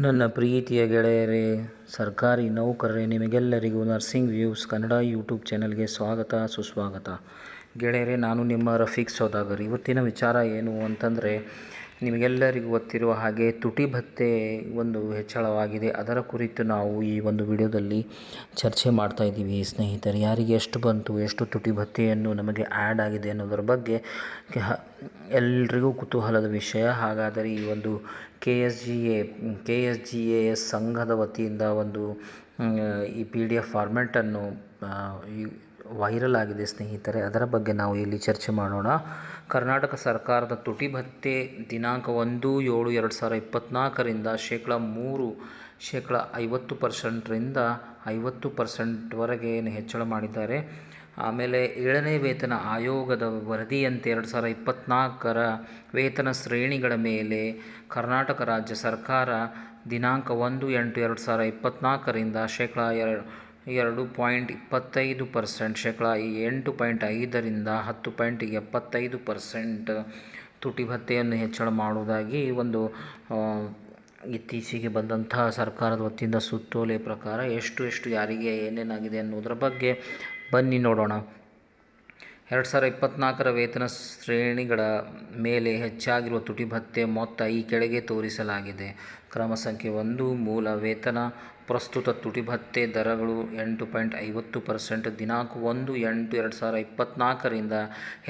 ನನ್ನ ಪ್ರೀತಿಯ ಗೆಳೆಯರೇ, ಸರ್ಕಾರಿ ನೌಕರರೇ, ನಿಮಗೆಲ್ಲರಿಗೂ ನರ್ಸಿಂಗ್ ವ್ಯೂಸ್ ಕನ್ನಡ ಯೂಟ್ಯೂಬ್ ಚಾನಲ್ಗೆ ಸ್ವಾಗತ, ಸುಸ್ವಾಗತ. ಗೆಳೆಯರೇ, ನಾನು ನಿಮ್ಮ ರಫೀಕ್ ಸೌದಾಗರ್. ಇವತ್ತಿನ ವಿಚಾರ ಏನು ಅಂತಂದರೆ ನಿಮಗೆಲ್ಲರಿಗೂ ಗೊತ್ತಿರುವ ಹಾಗೆ ತುಟಿ ಭತ್ತೆ ಒಂದು ಹೆಚ್ಚಳವಾಗಿದೆ. ಅದರ ಕುರಿತು ನಾವು ಈ ಒಂದು ವಿಡಿಯೋದಲ್ಲಿ ಚರ್ಚೆ ಮಾಡ್ತಾ ಇದ್ದೀವಿ. ಸ್ನೇಹಿತರೆ, ಯಾರಿಗೆ ಎಷ್ಟು ಬಂತು, ಎಷ್ಟು ತುಟಿ ಭತ್ಯೆಯನ್ನು ನಮಗೆ ಆ್ಯಡ್ ಆಗಿದೆ ಅನ್ನೋದರ ಬಗ್ಗೆ ಎಲ್ರಿಗೂ ಕುತೂಹಲದ ವಿಷಯ. ಹಾಗಾದರೆ ಈ ಒಂದು K S G A, K S G A S ಸಂಘದ ವತಿಯಿಂದ ಒಂದು ಈ ಪಿ ಡಿ ಎಫ್ ಫಾರ್ಮ್ಯಾಟನ್ನು ವೈರಲ್ ಆಗಿದೆ ಸ್ನೇಹಿತರೆ. ಅದರ ಬಗ್ಗೆ ನಾವು ಇಲ್ಲಿ ಚರ್ಚೆ ಮಾಡೋಣ. ಕರ್ನಾಟಕ ಸರ್ಕಾರದ ತುಟಿ ಭತ್ತೆ ದಿನಾಂಕ ಒಂದು ಏಳು ಎರಡು ಸಾವಿರ ಇಪ್ಪತ್ತ್ನಾಲ್ಕರಿಂದ ಶೇಕಡ ಮೂರು, ಶೇಕಡ ಐವತ್ತು ಪರ್ಸೆಂಟ್ರಿಂದ ಐವತ್ತು ಪರ್ಸೆಂಟ್ವರೆಗೆ ಹೆಚ್ಚಳ ಮಾಡಿದ್ದಾರೆ. ಆಮೇಲೆ ಏಳನೇ ವೇತನ ಆಯೋಗದ ವರದಿಯಂತೆ ಎರಡು ಸಾವಿರ ಇಪ್ಪತ್ತ್ನಾಲ್ಕರ ವೇತನ ಶ್ರೇಣಿಗಳ ಮೇಲೆ ಕರ್ನಾಟಕ ರಾಜ್ಯ ಸರ್ಕಾರ ದಿನಾಂಕ ಒಂದು ಎಂಟು ಎರಡು ಸಾವಿರ ಇಪ್ಪತ್ತ್ನಾಲ್ಕರಿಂದ ಶೇಕಡ ಎರಡು ಎರಡು ಪಾಯಿಂಟ್ ಇಪ್ಪತ್ತೈದು ಪರ್ಸೆಂಟ್ ಶೇಕಡ ಎಂಟು ಪಾಯಿಂಟ್ ಐದರಿಂದ ಹತ್ತು ಪಾಯಿಂಟ್ ಎಪ್ಪತ್ತೈದು ಪರ್ಸೆಂಟ್ ತುಟಿ ಭತ್ತೆಯನ್ನು ಹೆಚ್ಚಳ ಮಾಡುವುದಾಗಿ ಒಂದು ಇತ್ತೀಚೆಗೆ ಬಂದಂತಹ ಸರ್ಕಾರದ ವತಿಯಿಂದ ಸುತ್ತೋಲೆ ಪ್ರಕಾರ ಎಷ್ಟು ಎಷ್ಟು ಯಾರಿಗೆ ಏನೇನಾಗಿದೆ ಅನ್ನೋದರ ಬಗ್ಗೆ ಬನ್ನಿ ನೋಡೋಣ. ಎರಡು ಸಾವಿರ ಇಪ್ಪತ್ತ್ನಾಲ್ಕರ ವೇತನ ಶ್ರೇಣಿಗಳ ಮೇಲೆ ಹೆಚ್ಚಾಗಿರುವ ತುಟಿ ಭತ್ಯೆ ಮೊತ್ತ ಈ ಕೆಳಗೆ ತೋರಿಸಲಾಗಿದೆ. ಕ್ರಮ ಸಂಖ್ಯೆ ಒಂದು, ಮೂಲ ವೇತನ ಪ್ರಸ್ತುತ ತುಟಿ ಭತ್ತೆ ದರಗಳು ಎಂಟು ಪಾಯಿಂಟ್ ಐವತ್ತು ಪರ್ಸೆಂಟ್, ದಿನಾಂಕ ಒಂದು ಎಂಟು ಎರಡು ಸಾವಿರ ಇಪ್ಪತ್ತ್ನಾಲ್ಕರಿಂದ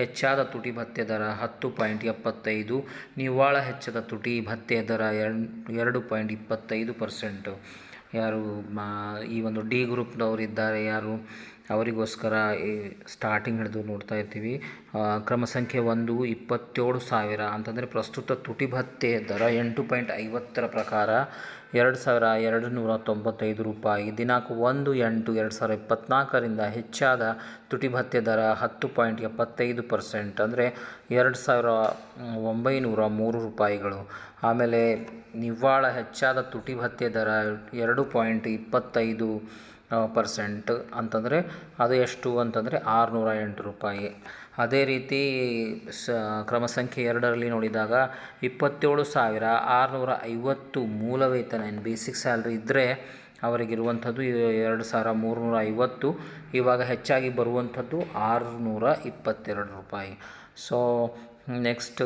ಹೆಚ್ಚಾದ ತುಟಿ ಭತ್ತೆ ದರ ಹತ್ತು ಪಾಯಿಂಟ್ ಎಪ್ಪತ್ತೈದು, ನಿವ್ವಳ ಹೆಚ್ಚದ ತುಟಿ ಭತ್ತೆ ದರ ಎರಡು ಪಾಯಿಂಟ್ ಇಪ್ಪತ್ತೈದು ಪರ್ಸೆಂಟು. ಯಾರು ಈ ಒಂದು ಡಿ ಗ್ರೂಪ್ನವರಿದ್ದಾರೆ ಯಾರು? ಅವರಿಗೋಸ್ಕರ ಈ ಸ್ಟಾರ್ಟಿಂಗ್ ಹಿಡಿದು ನೋಡ್ತಾ ಇರ್ತೀವಿ. ಕ್ರಮ ಸಂಖ್ಯೆ ಒಂದು, ಇಪ್ಪತ್ತೇಳು ಸಾವಿರ ಅಂತಂದರೆ ಪ್ರಸ್ತುತ ತುಟಿ ಭತ್ತೆ ದರ ಎಂಟು ಪಾಯಿಂಟ್ ಐವತ್ತರ ಪ್ರಕಾರ ಎರಡು ಸಾವಿರ ಎರಡು ನೂರ ತೊಂಬತ್ತೈದು ರೂಪಾಯಿ. ದಿನಾಂಕ ಒಂದು, ಎಂಟು, ಎರಡು ಸಾವಿರ ಇಪ್ಪತ್ತ್ನಾಲ್ಕರಿಂದ ಹೆಚ್ಚಾದ ತುಟಿ ಭತ್ತೆ ದರ ಹತ್ತು ಪಾಯಿಂಟ್ ಎಪ್ಪತ್ತೈದು ಪರ್ಸೆಂಟ್ ಅಂದರೆ ಎರಡು ಸಾವಿರ ಒಂಬೈನೂರ ಮೂರು ರೂಪಾಯಿಗಳು. ಆಮೇಲೆ ನಿವ್ವಾಳ ಹೆಚ್ಚಾದ ತುಟಿ ಭತ್ತೆ ದರ ಎರಡು ಪಾಯಿಂಟ್ ಇಪ್ಪತ್ತೈದು ಪರ್ಸೆಂಟ್ ಅಂತಂದರೆ ಅದು ಎಷ್ಟು ಅಂತಂದರೆ ಆರುನೂರ ಎಂಟು ರೂಪಾಯಿ. ಅದೇ ರೀತಿ ಸ ಕ್ರಮ ಸಂಖ್ಯೆ ಎರಡರಲ್ಲಿ ನೋಡಿದಾಗ ಇಪ್ಪತ್ತೇಳು ಸಾವಿರ ಆರುನೂರ ಐವತ್ತು ಮೂಲ ವೇತನ ಏನು ಬೇಸಿಕ್ ಸ್ಯಾಲ್ರಿ ಇದ್ದರೆ ಅವರಿಗಿರುವಂಥದ್ದು ಎರಡು ಸಾವಿರ ಮೂರುನೂರ ಐವತ್ತು, ಇವಾಗ ಹೆಚ್ಚಾಗಿ ಬರುವಂಥದ್ದು ಆರುನೂರ ಇಪ್ಪತ್ತೆರಡು ರೂಪಾಯಿ. ಸೊ ನೆಕ್ಸ್ಟ್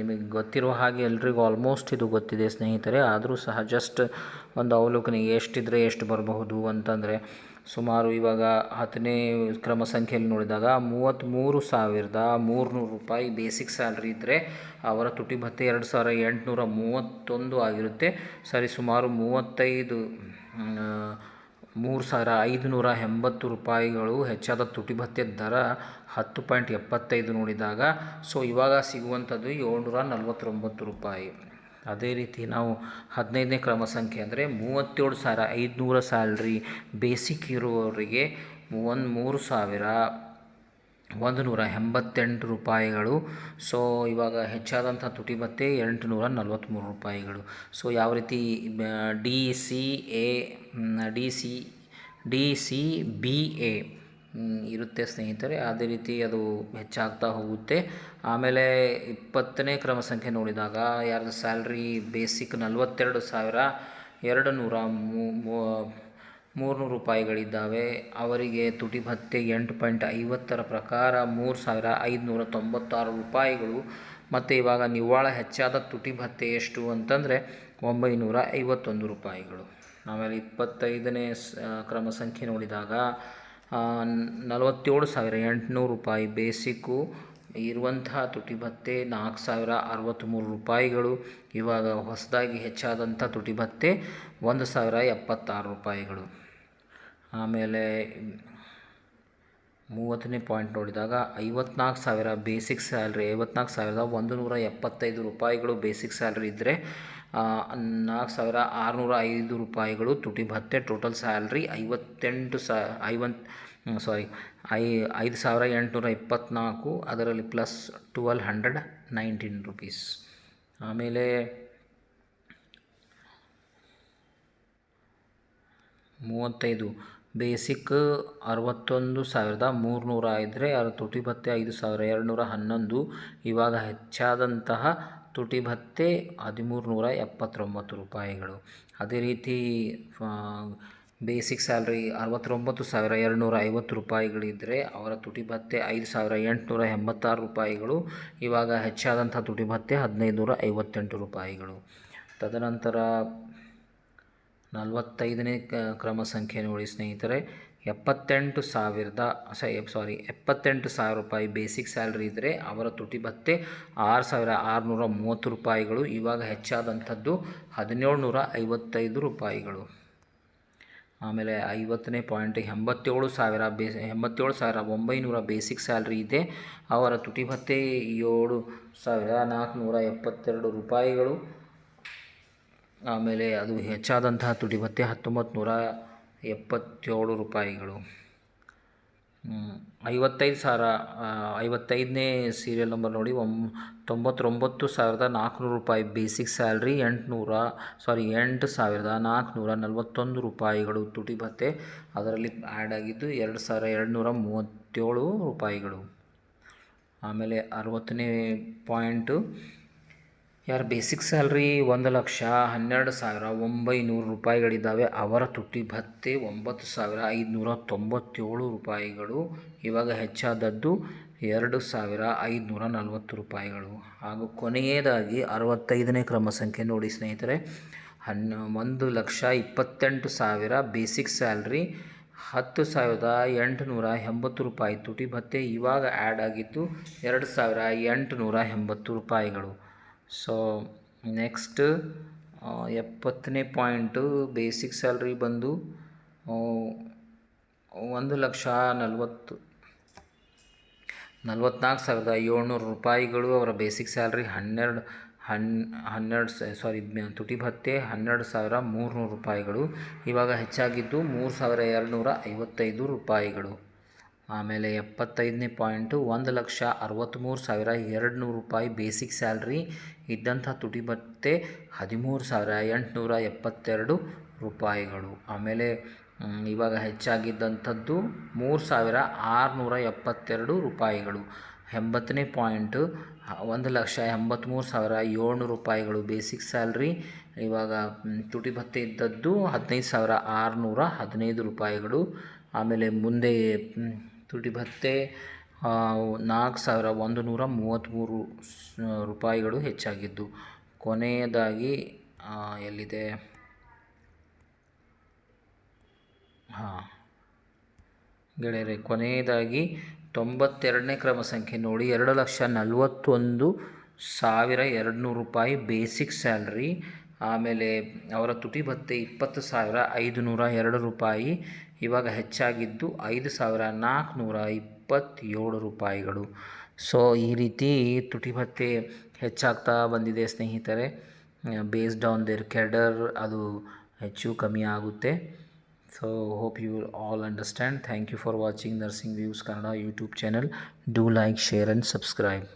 ನಿಮಗೆ ಗೊತ್ತಿರೋ ಹಾಗೆ ಎಲ್ರಿಗೂ ಆಲ್ಮೋಸ್ಟ್ ಇದು ಗೊತ್ತಿದೆ ಸ್ನೇಹಿತರೆ. ಆದರೂ ಸಹ ಜಸ್ಟ್ ಒಂದು ಅವಲೋಕನ ಎಷ್ಟಿದ್ರೆ ಎಷ್ಟು ಬರಬಹುದು ಅಂತಂದರೆ, ಸುಮಾರು ಇವಾಗ ಹತ್ತನೇ ಕ್ರಮ ಸಂಖ್ಯೆಯಲ್ಲಿ ನೋಡಿದಾಗ ಮೂವತ್ತ್ಮೂರು ಸಾವಿರದ ಮೂರುನೂರು ರೂಪಾಯಿ ಬೇಸಿಕ್ ಸ್ಯಾಲ್ರಿ ಇದ್ದರೆ ಅವರ ತುಟಿ ಭತ್ತೆ ಎರಡು ಸಾವಿರ ಎಂಟುನೂರ ಮೂವತ್ತೊಂದು ಆಗಿರುತ್ತೆ. ಸರಿ, ಸುಮಾರು ಮೂವತ್ತೈದು ಮೂರು ಸಾವಿರ ಐದುನೂರ ಎಂಬತ್ತು ರೂಪಾಯಿಗಳು ಹೆಚ್ಚಾದ ತುಟಿ ಭತ್ತೆ ದರ ಹತ್ತು ಪಾಯಿಂಟ್ ಎಪ್ಪತ್ತೈದು ನೋಡಿದಾಗ. ಸೊ, ಇವಾಗ ಸಿಗುವಂಥದ್ದು ಏಳ್ನೂರ ನಲ್ವತ್ತೊಂಬತ್ತು ರೂಪಾಯಿ. ಅದೇ ರೀತಿ ನಾವು ಹದಿನೈದನೇ ಕ್ರಮ ಸಂಖ್ಯೆ ಅಂದರೆ ಮೂವತ್ತೇಳು ಸಾವಿರ ಐದುನೂರ ಸ್ಯಾಲ್ರಿ ಬೇಸಿಕ್ ಇರುವವರಿಗೆ ಒಂದು ಮೂರು ಸಾವಿರ ಒಂದು ನೂರ ಎಂಬತ್ತೆಂಟು ರೂಪಾಯಿಗಳು. ಸೊ ಇವಾಗ ಹೆಚ್ಚಾದಂಥ ತುಟಿ ಮತ್ತು ಎಂಟು ನೂರ ನಲ್ವತ್ತ್ಮೂರು ರೂಪಾಯಿಗಳು. ಸೊ ಯಾವ ರೀತಿ D C A D C D C B A ಇರುತ್ತೆ ಸ್ನೇಹಿತರೆ, ಅದೇ ರೀತಿ ಅದು ಹೆಚ್ಚಾಗ್ತಾ ಹೋಗುತ್ತೆ. ಆಮೇಲೆ ಇಪ್ಪತ್ತನೇ ಕ್ರಮ ಸಂಖ್ಯೆ ನೋಡಿದಾಗ, ಯಾರ್ದು ಸ್ಯಾಲ್ರಿ ಬೇಸಿಕ್ ನಲ್ವತ್ತೆರಡು ಸಾವಿರ ಎರಡು ನೂರ ಮೂ- ಮೂರುನೂರು ರೂಪಾಯಿಗಳಿದ್ದಾವೆ. ಅವರಿಗೆ ತುಟಿ ಭತ್ತೆ ಎಂಟು ಪಾಯಿಂಟ್ ಐವತ್ತರ ಪ್ರಕಾರ ಮೂರು ಸಾವಿರ ಐದುನೂರ ತೊಂಬತ್ತಾರು ರೂಪಾಯಿಗಳು. ಮತ್ತು ಇವಾಗ ನಿವ್ವಳ ಹೆಚ್ಚಾದ ತುಟಿ ಭತ್ತೆ ಎಷ್ಟು ಅಂತಂದರೆ ಒಂಬೈನೂರ ಐವತ್ತೊಂದು ರೂಪಾಯಿಗಳು. ಆಮೇಲೆ ಇಪ್ಪತ್ತೈದನೇ ಕ್ರಮ ಸಂಖ್ಯೆ ನೋಡಿದಾಗ ನಲವತ್ತೇಳು ಸಾವಿರ ಎಂಟುನೂರು ರೂಪಾಯಿ ಬೇಸಿಕ್ಕು ಇರುವಂತಹ ತುಟಿ ಭತ್ತೆ ನಾಲ್ಕು ಸಾವಿರ ಅರವತ್ತ್ಮೂರು ರೂಪಾಯಿಗಳು. ಇವಾಗ ಹೊಸದಾಗಿ ಹೆಚ್ಚಾದಂಥ ತುಟಿ ಭತ್ತೆ ಒಂದು ಸಾವಿರ ಎಪ್ಪತ್ತಾರು ರೂಪಾಯಿಗಳು. ಆಮೇಲೆ ಮೂವತ್ತನೇ ಪಾಯಿಂಟ್ ನೋಡಿದಾಗ ಐವತ್ನಾಲ್ಕು ಸಾವಿರ ಬೇಸಿಕ್ ಸ್ಯಾಲ್ರಿ, ಐವತ್ನಾಲ್ಕು ಸಾವಿರದ ಒಂದು ನೂರ ಎಪ್ಪತ್ತೈದು ರೂಪಾಯಿಗಳು ಬೇಸಿಕ್ ಸ್ಯಾಲ್ರಿ ಇದ್ದರೆ ನಾಲ್ಕು ಸಾವಿರ ಆರುನೂರ ಐದು ರೂಪಾಯಿಗಳು ತುಟಿ ಭತ್ತೆ ಟೋಟಲ್ ಸ್ಯಾಲ್ರಿ ಐವತ್ತೆಂಟು ಸಾ ಐವತ್ ಸಾರಿ ಐ, ಐದು ಸಾವಿರ ಎಂಟುನೂರ ಇಪ್ಪತ್ತ್ನಾಲ್ಕು ಅದರಲ್ಲಿ plus twelve hundred nineteen rupees ಆಮೇಲೆ ಮೂವತ್ತೈದು. ಬೇಸಿಕ್ ಅರವತ್ತೊಂದು ಸಾವಿರದ ಮೂರುನೂರ ಇದ್ದರೆ ಅದರ ತುಟಿ ಭತ್ತೆ ಐದು ಸಾವಿರ ಎರಡುನೂರ ಹನ್ನೊಂದು. ಇವಾಗ ಹೆಚ್ಚಾದಂತಹ ತುಟಿ ಭತ್ತೆ ಹದಿಮೂರು ನೂರ ಎಪ್ಪತ್ತೊಂಬತ್ತು ರೂಪಾಯಿಗಳು. ಅದೇ ರೀತಿ ಬೇಸಿಕ್ ಸ್ಯಾಲ್ರಿ ಅರವತ್ತೊಂಬತ್ತು ಸಾವಿರ ಎರಡುನೂರ ಐವತ್ತು ರೂಪಾಯಿಗಳಿದ್ದರೆ ಅವರ ತುಟಿ ಭತ್ತೆ ಐದು ಸಾವಿರ ಎಂಟುನೂರ ಎಂಬತ್ತಾರು ರೂಪಾಯಿಗಳು, ಇವಾಗ ಹೆಚ್ಚಾದಂಥ ತುಟಿ ಭತ್ತೆ ಹದಿನೈದು ನೂರ ಐವತ್ತೆಂಟು ರೂಪಾಯಿಗಳು. ತದನಂತರ ನಲವತ್ತೈದನೇ ಕ್ರಮ ಸಂಖ್ಯೆ ನೋಡಿ ಸ್ನೇಹಿತರೆ, ಎಪ್ಪತ್ತೆಂಟು ಸಾವಿರದ ಸಾರಿ ಎಪ್ಪತ್ತೆಂಟು ಸಾವಿರ ರೂಪಾಯಿ ಬೇಸಿಕ್ ಸ್ಯಾಲ್ರಿ ಇದ್ದರೆ ಅವರ ತುಟಿ ಭತ್ತೆ ಆರು ಸಾವಿರ ಆರುನೂರ ಮೂವತ್ತು ರೂಪಾಯಿಗಳು, ಇವಾಗ ಹೆಚ್ಚಾದಂಥದ್ದು ಹದಿನೇಳು ನೂರ ಐವತ್ತೈದು ರೂಪಾಯಿಗಳು. ಆಮೇಲೆ ಐವತ್ತನೇ ಪಾಯಿಂಟ್ ಎಂಬತ್ತೇಳು ಸಾವಿರ ಬೇ ಎಂಬತ್ತೇಳು ಸಾವಿರ ಒಂಬೈನೂರ ಬೇಸಿಕ್ ಸ್ಯಾಲ್ರಿ ಇದೆ. ಅವರ ತುಟಿ ಭತ್ಯೆ ಏಳು ಸಾವಿರ ನಾಲ್ಕುನೂರ ಎಪ್ಪತ್ತೆರಡು ರೂಪಾಯಿಗಳು. ಆಮೇಲೆ ಅದು ಹೆಚ್ಚಾದಂತಹ ತುಟಿ ಭತ್ಯೆ ಹತ್ತೊಂಬತ್ತು ನೂರ ಎಪ್ಪತ್ತೇಳು ರೂಪಾಯಿಗಳು. ಐವತ್ತೈದು ಸಾವಿರ ಐವತ್ತೈದನೇ ಸೀರಿಯಲ್ ನಂಬರ್ ನೋಡಿ ಒಮ್ ತೊಂಬತ್ತೊಂಬತ್ತು ಸಾವಿರದ ನಾಲ್ಕುನೂರು ರೂಪಾಯಿ ಬೇಸಿಕ್ ಸ್ಯಾಲ್ರಿ ಎಂಟುನೂರ ಸಾರಿ ಎಂಟು ಸಾವಿರದ ನಾಲ್ಕುನೂರ ನಲವತ್ತೊಂದು ರೂಪಾಯಿಗಳು ತುಟಿ ಭತ್ತೆ. ಅದರಲ್ಲಿ ಆ್ಯಡ್ ಆಗಿದ್ದು ಎರಡು ಸಾವಿರ ಎರಡುನೂರ ಮೂವತ್ತೇಳು ರೂಪಾಯಿಗಳು. ಆಮೇಲೆ ಅರವತ್ತನೇ ಪಾಯಿಂಟು ಯಾರು ಬೇಸಿಕ್ ಸ್ಯಾಲ್ರಿ ಒಂದು ಲಕ್ಷ ಹನ್ನೆರಡು ಸಾವಿರ ಒಂಬೈನೂರು ರೂಪಾಯಿಗಳಿದ್ದಾವೆ ಅವರ ತುಟಿ ಭತ್ತೆ ಒಂಬತ್ತು ಸಾವಿರ ಐದುನೂರ ತೊಂಬತ್ತೇಳು ರೂಪಾಯಿಗಳು. ಇವಾಗ ಹೆಚ್ಚಾದದ್ದು ಎರಡು ಸಾವಿರ ಐದುನೂರ ನಲವತ್ತು ರೂಪಾಯಿಗಳು. ಹಾಗೂ ಕೊನೆಯದಾಗಿ ಅರವತ್ತೈದನೇ ಕ್ರಮ ಸಂಖ್ಯೆ ನೋಡಿ ಸ್ನೇಹಿತರೆ. ಹನ್ನ ಒಂದು ಲಕ್ಷ ಇಪ್ಪತ್ತೆಂಟು ಸಾವಿರ ಬೇಸಿಕ್ ಸ್ಯಾಲ್ರಿ ಹತ್ತು ಸಾವಿರದ ಎಂಟುನೂರ ಎಂಬತ್ತು ರೂಪಾಯಿ ತುಟಿ ಭತ್ತೆ ಇವಾಗ ಆ್ಯಡ್ ಆಗಿದ್ದು ಎರಡು ಸಾವಿರ ಎಂಟುನೂರ ಎಂಬತ್ತು ರೂಪಾಯಿಗಳು. ಸೊ ನೆಕ್ಸ್ಟ್ ಎಪ್ಪತ್ತನೇ ಪಾಯಿಂಟು ಬೇಸಿಕ್ ಸ್ಯಾಲ್ರಿ ಬಂದು ಒಂದು ಲಕ್ಷ ನಲವತ್ತು, ನಲ್ವತ್ನಾಲ್ಕು ಸಾವಿರದ ಏಳ್ನೂರು ರೂಪಾಯಿಗಳು ಅವರ ಬೇಸಿಕ್ ಸ್ಯಾಲ್ರಿ ಹನ್ನೆರಡು, ಹನ್, ಹನ್ನೆರಡು ಸಾರಿ ತುಟಿ ಭತ್ಯೆ ಹನ್ನೆರಡು ಸಾವಿರ ಮೂರುನೂರು ರೂಪಾಯಿಗಳು. ಇವಾಗ ಹೆಚ್ಚಾಗಿದ್ದು ಮೂರು ಸಾವಿರ ಎರಡುನೂರ ಐವತ್ತೈದು ರೂಪಾಯಿಗಳು. ಆಮೇಲೆ ಎಪ್ಪತ್ತೈದನೇ ಪಾಯಿಂಟು ಒಂದು ಲಕ್ಷ ಅರವತ್ತ್ಮೂರು ಸಾವಿರ ಎರಡು ನೂರು ರೂಪಾಯಿ ಬೇಸಿಕ್ ಸ್ಯಾಲ್ರಿ. ಇದ್ದಂಥ ತುಟಿ ಭತ್ತೆ ಹದಿಮೂರು ಸಾವಿರ ಎಂಟುನೂರ ಎಪ್ಪತ್ತೆರಡು ರೂಪಾಯಿಗಳು. ಆಮೇಲೆ ಇವಾಗ ಹೆಚ್ಚಾಗಿದ್ದಂಥದ್ದು ಮೂರು ಸಾವಿರ ಆರುನೂರ ಎಪ್ಪತ್ತೆರಡು ರೂಪಾಯಿಗಳು. ಎಂಬತ್ತನೇ ಪಾಯಿಂಟು ಒಂದು ಲಕ್ಷ ಎಂಬತ್ತ್ಮೂರು ಸಾವಿರ ಏಳ್ನೂರು ರೂಪಾಯಿಗಳು ಬೇಸಿಕ್ ಸ್ಯಾಲ್ರಿ. ಇವಾಗ ತುಟಿ ಭತ್ತೆ ಇದ್ದದ್ದು ಹದಿನೈದು ಸಾವಿರ ಆರುನೂರ ಹದಿನೈದು ರೂಪಾಯಿಗಳು. ಆಮೇಲೆ ಮುಂದೆ ತುಟಿ ಭತ್ತೆ ನಾಲ್ಕು ಸಾವಿರ ಒಂದು ನೂರ ಮೂವತ್ತ್ಮೂರು ರೂಪಾಯಿಗಳು ಹೆಚ್ಚಾಗಿದ್ದು. ಕೊನೆಯದಾಗಿ ಎಲ್ಲಿದೆ? ಹಾಂ. ಗೆಳೆಯರೆ, ಕೊನೆಯದಾಗಿ ತೊಂಬತ್ತೆರಡನೇ ಕ್ರಮ ಸಂಖ್ಯೆ ನೋಡಿ. ಎರಡು ಲಕ್ಷ ನಲವತ್ತೊಂದು ಸಾವಿರ ಎರಡು ನೂರು ರೂಪಾಯಿ ಬೇಸಿಕ್ ಸ್ಯಾಲ್ರಿ. ಆಮೇಲೆ ಅವರ ತುಟಿ ಭತ್ತೆ ಇಪ್ಪತ್ತು ಸಾವಿರ ಐದು ನೂರ ಎರಡು ರೂಪಾಯಿ. ಇವಾಗ ಹೆಚ್ಚಾಗಿದ್ದು ಐದು ಸಾವಿರ ನಾಲ್ಕುನೂರ ಇಪ್ಪತ್ತೇಳು ರೂಪಾಯಿಗಳು. ಸೊ ಈ ರೀತಿ ತುಟಿ ಭತ್ತೆ ಹೆಚ್ಚಾಗ್ತಾ ಬಂದಿದೆ ಸ್ನೇಹಿತರೆ. ಬೇಸ್ಡ್ ಆನ್ ದೇರ್ ಕೆಡರ್ ಅದು ಹೆಚ್ಚು ಕಮ್ಮಿ ಆಗುತ್ತೆ. So hope you all understand thank you for watching nursing views Kannada YouTube channel do like share and subscribe